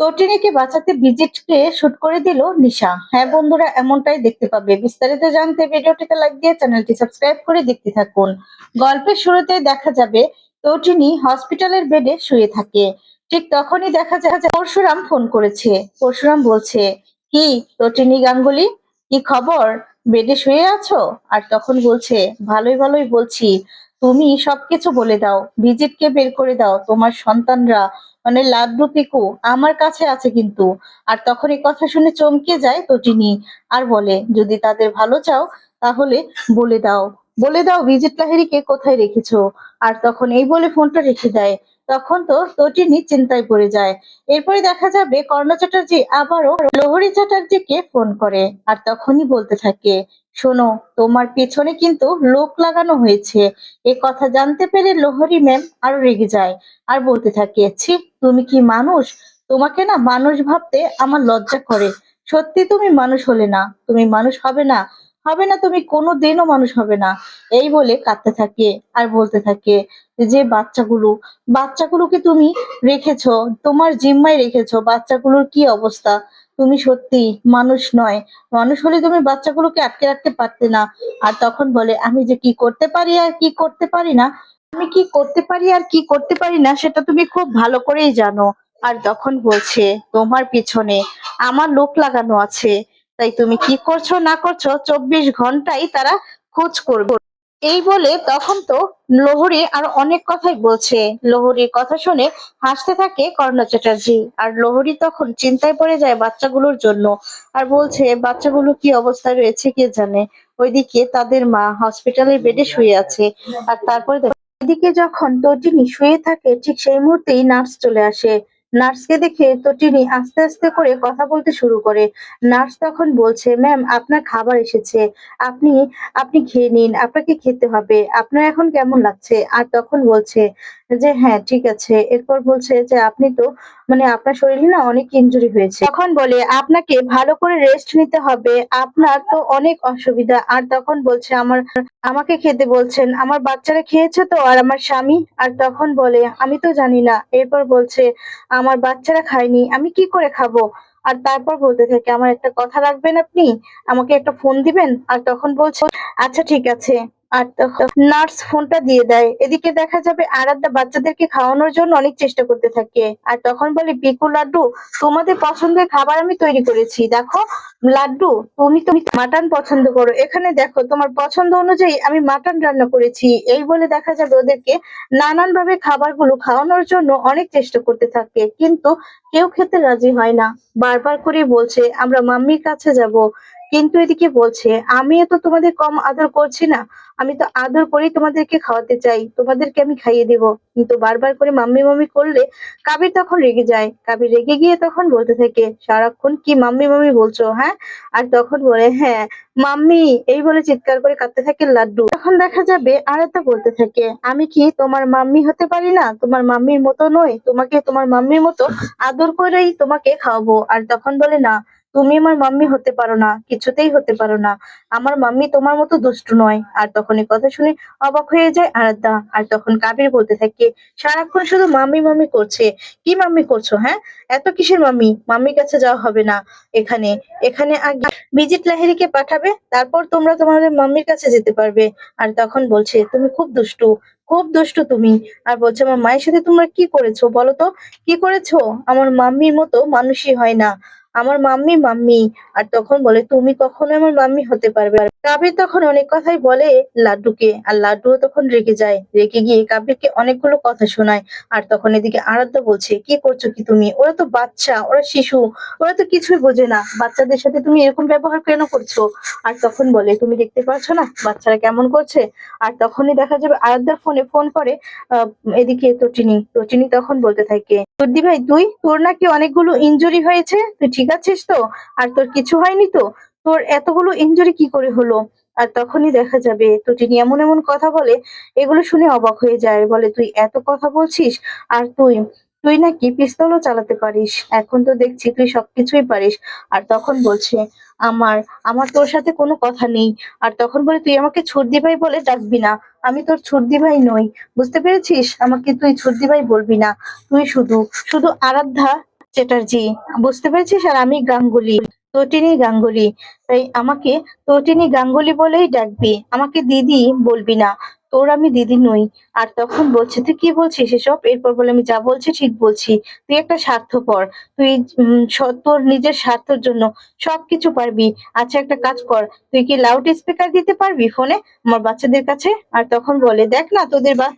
তটিনীকে বাঁচাতে ভিজিটকে শুট করে দিল নিশা। হ্যাঁ বন্ধুরা, এমনটাই দেখতে পাবে। বিস্তারিত জানতে ভিডিওটিতে লাইক দিয়ে চ্যানেলটি সাবস্ক্রাইব করে দেখতে থাকুন। গল্পের শুরুতে দেখা যাবে, তটিনী হসপিটালের বেডে শুয়ে থাকে। ঠিক তখনই দেখা যায় পরশুরাম ফোন করেছে। পরশুরাম বলছে, কি, তটিনী গাঙ্গুলি? কি খবর? বেডে শুয়ে আছো? আর তখন বলছে, ভালোই ভালোই বলছি। তুমি সবকিছু বলে দাও, ভিজিটকে বের করে দাও, তোমার সন্তানরা মানে লাড্ডু পিকু আমার কাছে আছে কিন্তু। আর তখন এই কথা শুনে চমকে যায় তটিনি আর বলে, যদি তাদের ভালো চাও তাহলে বলে দাও। বলে দাও ভিজিট লাহেরিকে কোথায় রেখেছো? আর তখন এই বলে ফোনটা রেখে দেয়। তখন তো তটিনী চিন্তায় পড়ে যায়। এরপরে দেখা যাবে কর্ণ চ্যাটার্জি আবারও লোহরি চ্যাটার্জিকে ফোন করে আর তখনই বলতে থাকে, শোনো, তোমার পেছনে কিন্তু লোক লাগানো হয়েছে। এ কথা জানতে পেরে লোহরি ম্যাম আরও রেগে যায় আর বলতে থাকে, ছি, তুমি কি মানুষ? তোমাকে না মানুষ ভাবতে আমার লজ্জা করে। সত্যি তুমি মানুষ হলে না। তুমি মানুষ হবে না। হবে না তুমি কোনো দিনও মানুষ হবে না। এই বলে কাঁদতে থাকে আর বলতে থাকে যে, বাচ্চাগুলো বাচ্চাগুলোকে তুমি রেখেছ? তোমার জিম্মায় রেখেছো? বাচ্চাগুলোর কি অবস্থা? তুমি সত্যি মানুষ নয়। মানুষ হলে তুমি বাচ্চাগুলোকে আটকে রাখতে পারতে না। আর তখন বলে, আমি যে কি করতে পারি আর কি করতে পারি না? আমি কি করতে পারি আর কি করতে পারি না, সেটা তুমি খুব ভালো করেই জানো। আর তখন বলছে, তোমার পিছনে আমার লোক লাগানো আছে। তাই তুমি কি করছ, না করছ, চব্বিশ ঘন্টাই তারা খোঁজ করবে। এই বলে তখন তো লোহরি আর অনেক কথাই বলছে। লোহরির কথা শুনে হাসতে থাকে কর্ণ চ্যাটার্জি। আর লোহরি তখন চিন্তায় পড়ে যায় বাচ্চাগুলোর জন্য। আর বলছে, বাচ্চাগুলো কি অবস্থায় রয়েছে কে জানে? ওইদিকে তাদের মা হসপিটালের বেডে শুয়ে আছে। আর তারপরে এদিকে যখন তটিনী শুয়ে থাকে, ঠিক সেই মুহূর্তেই নার্স চলে আসে। নার্সকে দেখে তটিনী আস্তে আস্তে করে কথা বলতে শুরু করে। নার্স তখন বলছে, ম্যাম, আপনার খাবার এসেছে। আপনি আপনি খেয়ে নিন, আপনাকে খেতে হবে। আপনার এখন কেমন লাগছে? আর তখন বলছে যে হ্যাঁ ঠিক আছে। এরপর বলছে যে, আপনি তো মানে আপনার শরীরে না অনেক ইনজুরি হয়েছে। তখন বলে, আপনাকে ভালো করে রেস্ট নিতে হবে। আপনার তো অনেক অসুবিধা। আর তখন বলছে, আমার, আমাকে খেতে বলছেন। আমার বাচ্চারা খেয়েছে তো, আর আমার স্বামী? আর তখন বলে, আমি তো জানি না। এরপর বলছে আমার বাচ্চারা খায়নি, আমি কি করে খাব? আর তারপর বলতে থাকে, আমার একটা কথা রাখবেন আপনি? আমাকে একটা ফোন দিবেন? আর তখন বলছে আচ্ছা ঠিক আছে। আর নার্স ফোনটা দিয়ে দেয়। এদিকে দেখা যাবে আরাধ্যা বাচ্চাদেরকে খাওয়ানোর জন্য অনেক চেষ্টা করতে থাকে। আর তখন বলে পিকু লাড্ডু, তোমাদের পছন্দের খাবার আমি তৈরি করেছি। দেখো, লাড্ডু, তুমি তুমি মাটন পছন্দ করো। এখানে দেখো, তোমার পছন্দ অনুযায়ী আমি মাটন রান্না করেছি। এই বলে দেখা যাবে ওদেরকে নানান ভাবে খাবারগুলো খাওয়ানোর জন্য অনেক চেষ্টা করতে থাকে। কিন্তু কেউ খেতে রাজি হয় না। বারবার করে বলছে, আমরা মাম্মির কাছে যাব। কিন্তু এদিকে বলছে, আমিও তো তোমাদের কম আদর করছি না। আমি তো আদর করেই তোমাদেরকে খাওয়াতে চাই। তোমাদেরকে আমি খাইয়ে দেব। কিন্তু বারবার করে মাম্মি মাম্মি করলে কাবির তখন রেগে যায়। কাবির রেগে গিয়ে তখন বলতে থাকে, সারাক্ষণ কি মাম্মি মাম্মি বলছো হ্যাঁ? আর তখন বলে হ্যাঁ মাম্মি। এই বলে চিৎকার করে কাঁদতে থাকে লাড্ডু। তখন দেখা যাবে আর একটা বলতে থাকে, আমি কি তোমার মাম্মি হতে পারি না? তোমার মাম্মির মতো নই। তোমাকে তোমার মাম্মির মতো আদর করেই তোমাকে খাওয়াবো। আর তখন বলে, না তুমি আমার মাম্মি হতে পারো না, কিছুতেই হতে পারো না। আমার মাম্মি তোমার মতো দুষ্টু নয়। আর তখন এই কথা শুনে অবাক হয়ে যায় আরাধ্যা। আর তখন কাবির বলতে থাকে, সারাক্ষণ শুধু মাম্মি মাম্মি করছে। কি মাম্মি করছ হ্যাঁ? এত কিসের মাম্মি? মাম্মির কাছে যাওয়া হবে না এখানে। এখানে আগে ভিজিট লাহিড়িকে পাঠাবে, তারপর তোমরা তোমাদের মাম্মির কাছে যেতে পারবে। আর তখন বলছে, তুমি খুব দুষ্টু খুব দুষ্টু তুমি। আর বলছে, আমার মায়ের সাথে তোমরা কি করেছ বলো তো? কি করেছ? আমার মাম্মির মতো মানুষই হয় না। আমার মাম্মি মাম্মি। আর তখন বলে, তুমি কখনো আমার মাম্মি হতে পারবে আর কাবির তখন অনেক কথাই বলে লাড্ডুকে। আর লাড্ডুও তখন রেগে যায়। রেগে গিয়ে কাবিরকে অনেকগুলো কথা শোনায়। আর তখন এদিকে আরাধ্যা বলছে, কি করছ কি তুমি? ওরা তো বাচ্চা, ওরা শিশু, ওরা তো কিছুই বোঝে না। বাচ্চাদের সাথে তুমি এরকম ব্যবহার কেন করছ? আর তখন বলে, তুমি দেখতে পাচ্ছ না? বাচ্চারা কেমন করছে? আর তখনই দেখা যাবে আরাধ্যার ফোনে ফোন করে এদিকে তটিনী তটিনী তখন বলতে থাকে তুর্দি ভাই, তুই, তোর নাকি অনেকগুলো ইনজুরি হয়েছে? তুই ঠিক আছিস তো? আর তোর কিছু হয়নি তো? তোর এতগুলো ইনজুরি কি করে হলো? আর তখনই দেখা যাবে। তটিনী এমন এমন কথা বলে, এগুলো শুনে অবাক হয়ে যায়। বলে, তুই এত কথা বলছিস? আর তুই তুই নাকি পিস্তলও চালাতে পারিস? এখন তো দেখছি তুই সবকিছুই পারিস। আর তখন বলছে, আমার আমার তোর সাথে কোনো কথা নেই। আর তখন বলে, তুই আমাকে ছুটি ভাই বলে ডাকবি না। আমি তোর ছুটি ভাই নই। বুঝতে পেরেছিস? আমাকে তুই ছুটি ভাই বলবি না। তুই শুধু শুধু আরাধ্যা চ্যাটার্জি বুঝতে পেরেছিস? আর আমি গাঙ্গুলি। তটিনী গাঙ্গুলি। তাই আমাকে তটিনী গাঙ্গুলি বলেই ডাকবি। আমাকে দিদি বলবি না। তোর আমি দিদি নই। আর তখন বলছে, তুই কি বলছিস এসব? এরপর বলে, আমি যা বলছি ঠিক বলছি। তুই একটা স্বার্থপর। তুই তোর নিজের স্বার্থের জন্য সবকিছু পারবি। আচ্ছা একটা কাজ কর। তুই কি লাউড স্পিকার দিতে পারবি ফোনে আমার বাচ্চাদের কাছে। আর তখন বলে, দেখ না তোদের বা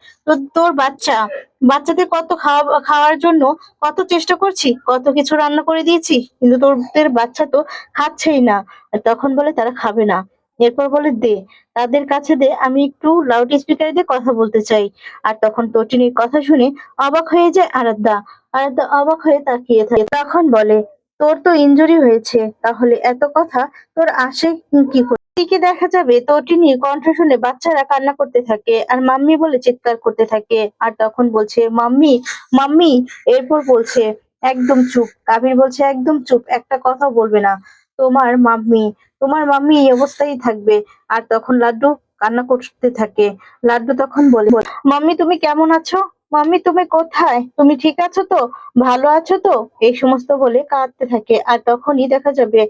তোর- বাচ্চা। বাচ্চাদের কত খাওয়া, খাওয়ার জন্য কত চেষ্টা করছি, কত কিছু রান্না করে দিয়েছি। কিন্তু তোদের বাচ্চা তো খাচ্ছেই না। আর তখন বলে, তারা খাবে না। এরপর বলে, দে, তাদের কাছে দে, আমি একটু লাউড স্পিকারে দিয়ে কথা বলতে চাই। আর তখন তটিনীর কথা শুনে অবাক হয়ে যায় আরাধ্যা। আরাধ্যা অবাক হয়ে তাকিয়ে থাকে। তখন বলে, তোর তো ইনজুরি হয়েছে, তাহলে এত কথা, তোর আসে কি করে? দেখা যাবে তটিনীর কণ্ঠ শুনে বাচ্চারা কান্না করতে থাকে আর মাম্মি বলে চিৎকার করতে থাকে। আর তখন বলছে, মাম্মি মাম্মি, এরপর বলছে, একদম চুপ। কাবির বলছে, একদম চুপ, একটা কথা বলবে না। তোমার মাম্মি তোমার মাম্মি এই অবস্থায় থাকবে। আর তখন লাড্ডু কান্না করতে থাকে। লাড্ডু তখন বলে, মাম্মি, তুমি কেমন আছো? মাম্মি, তুমি কোথায়? তুমি ঠিক আছো তো? ভালো আছো তো? এই সমস্ত বলে কাঁদতে থাকে। আর তখনই দেখা যাবে,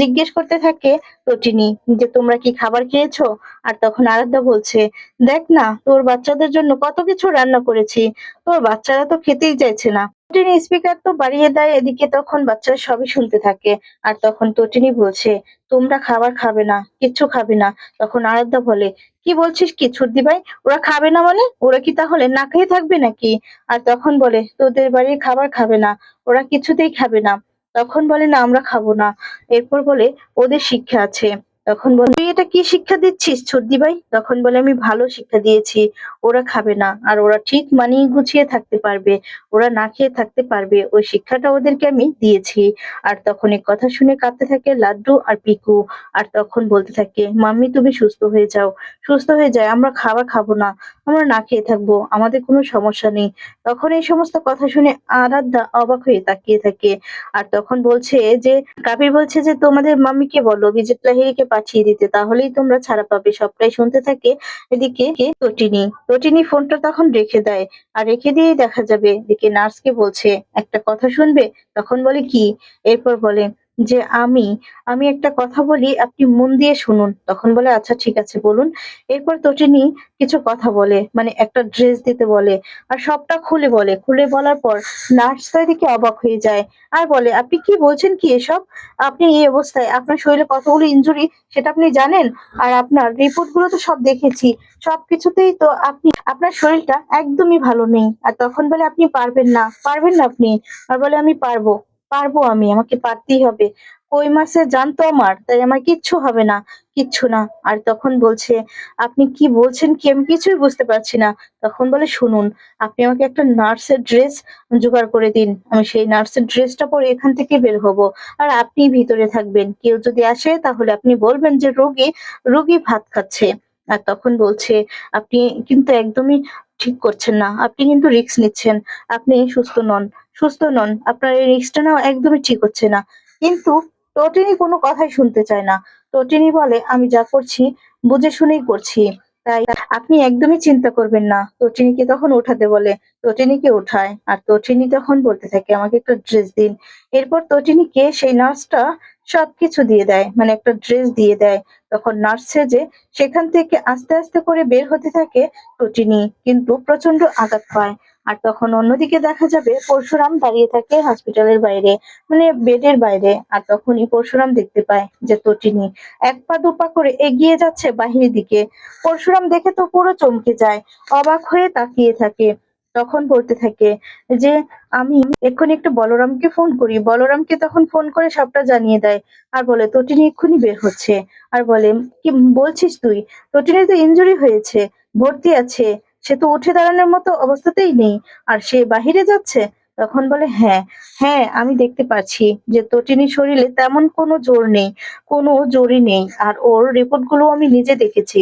জিজ্ঞেস করতে থাকে তটিনী যে, তোমরা কি খাবার খেয়েছো? আর তখন আরাধ্যা বলছে, দেখ না, তোর বাচ্চাদের জন্য কত কিছু রান্না করেছি। তোর বাচ্চারা তো খেতেই চাইছে না। তটিনী স্পিকার তো বাড়িয়ে দেয়, এদিকে তখন বাচ্চারা সবই শুনতে থাকে। আর তখন তটিনী বলছে, তোমরা খাবার খাবে না, কিচ্ছু খাবে না। তখন আরাধ্যা বলে, কি বলছিস কি ছুটি ভাই? ওরা খাবে না মানে? ওরা কি তাহলে না খেয়ে থাকবে নাকি? আর তখন বলে, তোদের বাড়ির খাবার খাবে না, ওরা কিছুতেই খাবে না। তখন বলে, না, আমরা খাব না। এরপর বলে, ওদের শিক্ষা আছে। তখন বলে, তুই এটা কি শিক্ষা দিচ্ছিস ছর্দি ভাই? তখন বলে, আমি ভালো শিক্ষা দিয়েছি, ওরা খাবে না, আর ওরা ঠিক মানিয়ে গুছিয়ে থাকতে পারবে, ওরা না খেয়ে থাকতে পারবে, ওই শিক্ষাটা ওদেরকে আমি দিয়েছি। আর তখন এই কথা শুনে কাঁদতে থাকে লাড্ডু আর পিকু, আর তখন বলতে থাকে, মাম্মি, তুমি সুস্থ হয়ে যাও, সুস্থ হয়ে যায়, আমরা খাবার খাব না, আমরা না খেয়ে থাকব, আমাদের কোনো সমস্যা নেই। তখন এই সমস্ত কথা শুনে আরাধ্যা অবাক হয়ে তাকিয়ে থাকে, আর তখন বলছে যে, কাবির বলছে যে, তোমাদের মাম্মিকে বলো বিজেত লাহিড়িকে পাঠিয়ে দিতে, তাহলেই তোমরা ছাড়া পাবে। সবটাই শুনতে থাকে এদিকে তটিনী তটিনী ফোনটা তখন রেখে দেয় আর রেখে দিয়েই দেখা যাবে। এদিকে নার্সকে বলছে, একটা কথা শুনবে? তখন বলে, কি? এরপর বলে যে আমি আমি একটা কথা বলি, আপনি মন দিয়ে শুনুন। তখন বলে আচ্ছা ঠিক আছে, বলুন। এরপর তটিনী কিছু কথা বলে মানে একটা ড্রেস দিতে বলে, আর সবটা খুলে বলে। খুলে বলার পর নার্স তো এদিকে অবাক হয়ে যায় আর বলে, আপনি কি বলছেন কি এসব? আপনি এই অবস্থায় আপনার শরীরে কতগুলো ইনজুরি সেটা আপনি জানেন? আর আপনার রিপোর্টগুলো তো সব দেখেছি। সব কিছুতেই তো আপনি, আপনার শরীরটা একদমই ভালো নেই। আর তখন বলে, আপনি পারবেন না পারবেন না আপনি? আর বলে, আমি পারব। পারব আমি, আমাকে পারতেই হবে। কই মাসে জানতো আমার, তাই আমার কিচ্ছু হবে না, কিচ্ছু না। আর তখন বলছে, আপনি কি বলছেন কি আমি কিছুই বুঝতে পারছি না। তখন বলে, শুনুন, আপনি আমাকে একটা নার্সের ড্রেস জোগাড় করে দিন। আমি সেই নার্সের ড্রেসটা পরে এখান থেকে বের হব। আর আপনি ভিতরে থাকবেন। কেউ যদি আসে, তাহলে আপনি বলবেন যে রোগী রোগী ভাত খাচ্ছে। আর তখন বলছে, আপনি কিন্তু একদমই ঠিক করছেন না। আপনি কিন্তু রিস্ক নিচ্ছেন। আপনি সুস্থ নন। সুস্থ নন। আপনার এই রিস্কটা নেওয়া একদমই ঠিক হচ্ছে না। কিন্তু টটিনি কোনো কথাই শুনতে চায় না। টটিনি বলে, আমি যা করছি, বুঝে শুনেই করছি। তাই আপনি একদমই চিন্তা করবেন না। তটিনীকে তখন উঠাতে বলে তটিনীকে উঠায়। আর তটিনী তখন বলতে থাকে, আমাকে একটা ড্রেস দিন। এরপর তটিনীকে সেই নার্সটা সবকিছু দিয়ে দেয় মানে একটা ড্রেস দিয়ে দেয়। তখন নার্স সেজে সেখান থেকে আস্তে আস্তে করে বের হতে থাকে তটিনী কিন্তু প্রচণ্ড আঘাত পায়। আর তখন অন্যদিকে দেখা যাবে পরশুরাম দাঁড়িয়ে থাকে হসপিটালের বাইরে মানে বেডের বাইরে। আর তখনই পরশুরাম দেখতে পায় যে তটিনী এক পা দু পা করে এগিয়ে যাচ্ছে বাহিরের দিকে। পরশুরাম দেখে তো পুরো চমকে যায়, অবাক হয়ে তাকিয়ে থাকে। তখন বলতে থাকে যে, আমি এক্ষুনি একটু বলরামকে ফোন করি। বলরামকে তখন ফোন করে সবটা জানিয়ে দেয়। আর বলে, তটিনী এক্ষুনি বের হচ্ছে। আর বলে, কি বলছিস তুই? তটিনী তো ইঞ্জুরি হয়েছে, ভর্তি আছে, সে তো উঠে দাঁড়ানোর মতো অবস্থাতেই নেই। আর সে বাহিরে যাচ্ছে? তখন বলে হ্যাঁ হ্যাঁ আমি দেখতে পাচ্ছি যে তটিনীর শরীরে তেমন কোনো জোর নেই, কোনো জোরই নেই। আর ওর রিপোর্টগুলো আমি নিজে দেখেছি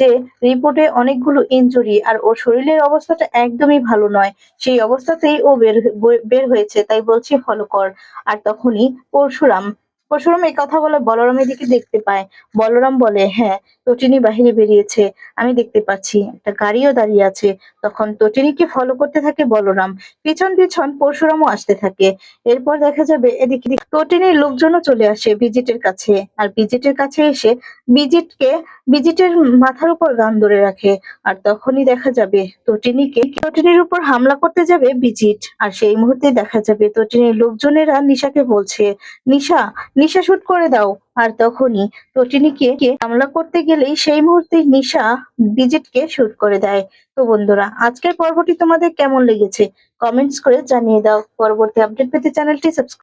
যে রিপোর্টে অনেকগুলো ইনজুরি আর ওর শরীরের অবস্থাটা একদমই ভালো নয়। সেই অবস্থাতেই ও বের বের হয়েছে, তাই বলছি ফলো কর। আর তখনই পরশুরাম পরশুরাম এই কথা বলে বলরামের দিকে দেখতে পায়। বলরাম বলে হ্যাঁ তটিনী বাহিরে বেরিয়েছে। আমি দেখতে পাচ্ছি, একটা গাড়িও দাঁড়িয়ে আছে। তখন তটিনীকে ফলো করতে থাকে? বলরাম, পিছন পিছন পরশুরামও আসতে থাকে। এরপর দেখা যাবে এদিকে তটিনীর লোকজনও চলে আসে ভিজিটের কাছে। আর ভিজিটের কাছে এসে ভিজিটকে ভিজিটের মাথার উপর গান ধরে রাখে। আর তখনই দেখা যাবে তটিনীকে, তটিনীর উপর হামলা করতে যাবে বিজিট। আর সেই মুহূর্তে দেখা যাবে তটিনীর লোকজনেরা নিশাকে বলছে, নিশা নিশা শুট করে দাও। আর তখনই টটিনিকে হামলা করতে গেলেই সেই মুহূর্তে নিশা ডিজিটকে শুট করে দেয়। তো বন্ধুরা, আজকের পর্বটি তোমাদের কেমন লেগেছে? কমেন্টস করে জানিয়ে দাও। পরবর্তী আপডেট পেতে চ্যানেলটি সাবস্ক্রাইব